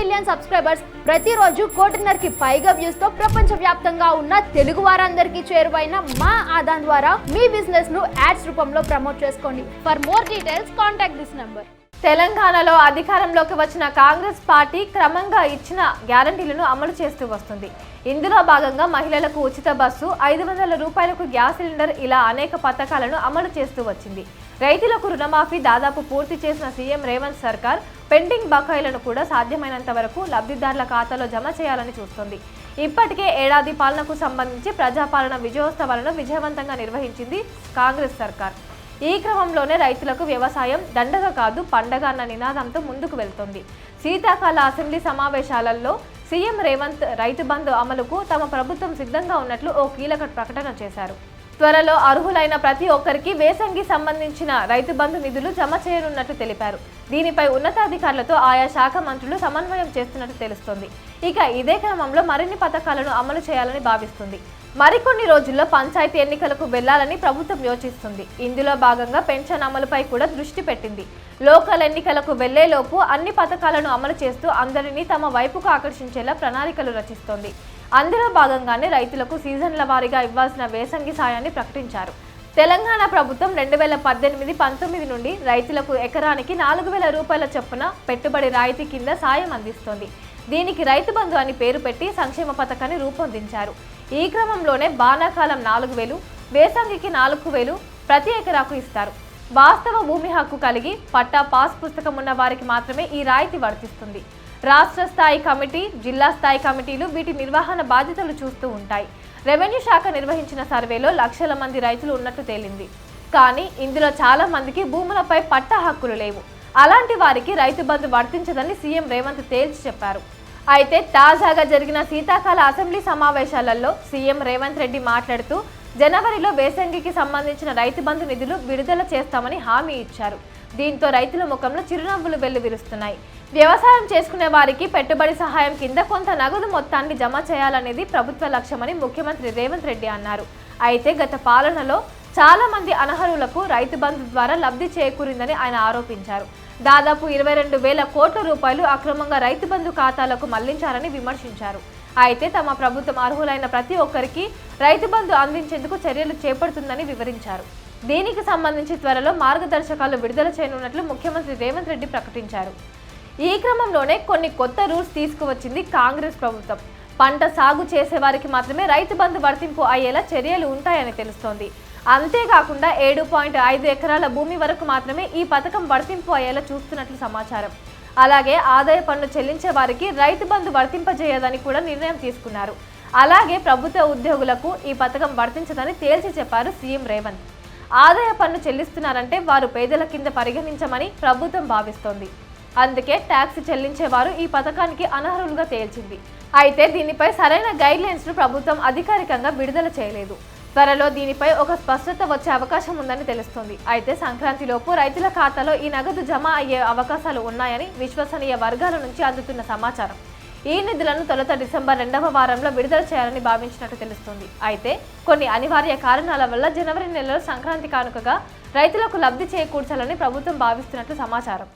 Million subscribers ప్రతిరోజు కోటిన్నరకి పైగా వ్యూస్తో ప్రపంచ వ్యాప్తంగా ఉన్న తెలుగు వారందరికీ చేరువైన మా ఆదాన్ ద్వారా మీ బిజినెస్ను యాడ్స్ రూపంలో ప్రమోట్ చేసుకోండి. For more details contact this number తెలంగాణలో అధికారంలోకి వచ్చిన కాంగ్రెస్ పార్టీ క్రమంగా ఇచ్చిన గ్యారంటీలను అమలు చేస్తూ వస్తుంది. ఇందులో భాగంగా మహిళలకు ఉచిత బస్సు ఐదు వందల రూపాయలకు గ్యాస్ సిలిండర్ ఇలా అనేక పథకాలను అమలు చేస్తూ వచ్చింది. రైతులకు రుణమాఫీ దాదాపు పూర్తి చేసిన సీఎం రేవంత్ సర్కార్ పెండింగ్ బకాయిలను కూడా సాధ్యమైనంత వరకు లబ్ధిదారుల ఖాతాలో జమ చేయాలని చూస్తుంది. ఇప్పటికే ఏడాది పాలనకు సంబంధించి ప్రజాపాలన విజయోత్సవాలను విజయవంతంగా నిర్వహించింది కాంగ్రెస్ సర్కార్. ఈ క్రమంలోనే రైతులకు వ్యవసాయం దండగ కాదు పండగ అన్న నినాదంతో ముందుకు వెళ్తోంది. శీతాకాల అసెంబ్లీ సమావేశాలలో సీఎం రేవంత్ రైతు బంధు అమలుకు తమ ప్రభుత్వం సిద్ధంగా ఉన్నట్లు ఓ కీలక ప్రకటన చేశారు. త్వరలో అర్హులైన ప్రతి ఒక్కరికి వేసంగి సంబంధించిన రైతు బంధు నిధులు జమ చేయనున్నట్లు తెలిపారు. దీనిపై ఉన్నతాధికారులతో ఆయా శాఖ మంత్రులు సమన్వయం చేస్తున్నట్టు తెలుస్తోంది. ఇక ఇదే క్రమంలో మరిన్ని పథకాలను అమలు చేయాలని భావిస్తుంది. మరికొన్ని రోజుల్లో పంచాయతీ ఎన్నికలకు వెళ్ళాలని ప్రభుత్వం యోచిస్తుంది. ఇందులో భాగంగా పెన్షన్ అమలుపై కూడా దృష్టి పెట్టింది. లోకల్ ఎన్నికలకు వెళ్ళేలోపు అన్ని పథకాలను అమలు చేస్తూ అందరినీ తమ వైపుకు ఆకర్షించేలా ప్రణాళికలు రచిస్తోంది. అందులో భాగంగానే రైతులకు సీజన్ల వారీగా ఇవ్వాల్సిన వేసంగి సాయాన్ని ప్రకటించారు. తెలంగాణ ప్రభుత్వం రెండు వేల పద్దెనిమిది పంతొమ్మిది నుండి రైతులకు ఎకరానికి నాలుగు వేల రూపాయల చొప్పున పెట్టుబడి రాయితీ కింద సాయం అందిస్తోంది. దీనికి రైతు బంధు అని పేరు పెట్టి సంక్షేమ పథకాన్ని రూపొందించారు. ఈ క్రమంలోనే బాణాకాలం నాలుగు వేలు వేసంగికి నాలుగు వేలు ప్రతి ఎకరాకు ఇస్తారు. వాస్తవ భూమి హక్కు కలిగి పట్టా పాస్ పుస్తకం ఉన్న వారికి మాత్రమే ఈ రాయితీ వర్తిస్తుంది. రాష్ట్ర స్థాయి కమిటీ జిల్లా స్థాయి కమిటీలు వీటి నిర్వహణ బాధ్యతలు చూస్తూ ఉంటాయి. రెవెన్యూ శాఖ నిర్వహించిన సర్వేలో లక్షల మంది రైతులు ఉన్నట్టు తేలింది. కానీ ఇందులో చాలా మందికి భూములపై పట్టా హక్కులు లేవు. అలాంటి వారికి రైతు బంధు వర్తించదని సీఎం రేవంత్ తేల్చి చెప్పారు. అయితే తాజాగా జరిగిన శీతాకాల అసెంబ్లీ సమావేశాలలో సీఎం రేవంత్ రెడ్డి మాట్లాడుతూ జనవరిలో వేసంగికి సంబంధించిన రైతు బంధు నిధులు విడుదల చేస్తామని హామీ ఇచ్చారు. దీంతో రైతుల ముఖంలో చిరునవ్వులు వెల్లువిరుస్తున్నాయి. వ్యవసాయం చేసుకునే వారికి పెట్టుబడి సహాయం కింద కొంత నగదు మొత్తాన్ని జమ చేయాలనేది ప్రభుత్వ లక్ష్యమని ముఖ్యమంత్రి రేవంత్ రెడ్డి అన్నారు. అయితే గత పాలనలో చాలా మంది అనర్హులకు రైతు బంధు ద్వారా లబ్ధి చేకూరిందని ఆయన ఆరోపించారు. దాదాపు ఇరవై రెండు వేల కోట్ల రూపాయలు అక్రమంగా రైతు బంధు ఖాతాలకు మళ్ళించారని విమర్శించారు. అయితే తమ ప్రభుత్వం అర్హులైన ప్రతి ఒక్కరికి రైతు బంధు అందించేందుకు చర్యలు చేపడుతుందని వివరించారు. దీనికి సంబంధించి త్వరలో మార్గదర్శకాలు విడుదల చేయనున్నట్లు ముఖ్యమంత్రి రేవంత్ రెడ్డి ప్రకటించారు. ఈ క్రమంలోనే కొన్ని కొత్త రూల్స్ తీసుకువచ్చింది కాంగ్రెస్ ప్రభుత్వం. పంట సాగు చేసేవారికి మాత్రమే రైతు బంధు వర్తింపు అయ్యేలా చర్యలు ఉంటాయని తెలుస్తోంది. అంతేకాకుండా ఏడు పాయింట్ ఐదు ఎకరాల భూమి వరకు మాత్రమే ఈ పథకం వర్తింపు అయ్యేలా చూస్తున్నట్లు సమాచారం. అలాగే ఆదాయ పన్ను చెల్లించే వారికి రైతు బంధు వర్తింపజేయదని కూడా నిర్ణయం తీసుకున్నారు. అలాగే ప్రభుత్వ ఉద్యోగులకు ఈ పథకం వర్తించదని తేల్చి చెప్పారు సీఎం రేవంత్. ఆదాయ పన్ను చెల్లిస్తున్నారంటే వారు పేదల కింద పరిగణించమని ప్రభుత్వం భావిస్తోంది. అందుకే ట్యాక్స్ చెల్లించేవారు ఈ పథకానికి అనర్హులుగా తేల్చింది. అయితే దీనిపై సరైన గైడ్లైన్స్ను ప్రభుత్వం అధికారికంగా విడుదల చేయలేదు. త్వరలో దీనిపై ఒక స్పష్టత వచ్చే అవకాశం ఉందని తెలుస్తోంది. అయితే సంక్రాంతిలోపు రైతుల ఖాతాలో ఈ నగదు జమ అయ్యే అవకాశాలు ఉన్నాయని విశ్వసనీయ వర్గాల నుంచి అందుతున్న సమాచారం. ఈ నిధులను తొలుత డిసెంబర్ రెండవ వారంలో విడుదల చేయాలని భావించినట్టు తెలుస్తుంది. అయితే కొన్ని అనివార్య కారణాల వల్ల జనవరి నెలలో సంక్రాంతి కానుకగా రైతులకు లబ్ధి చేకూర్చాలని ప్రభుత్వం భావిస్తున్నట్లు సమాచారం.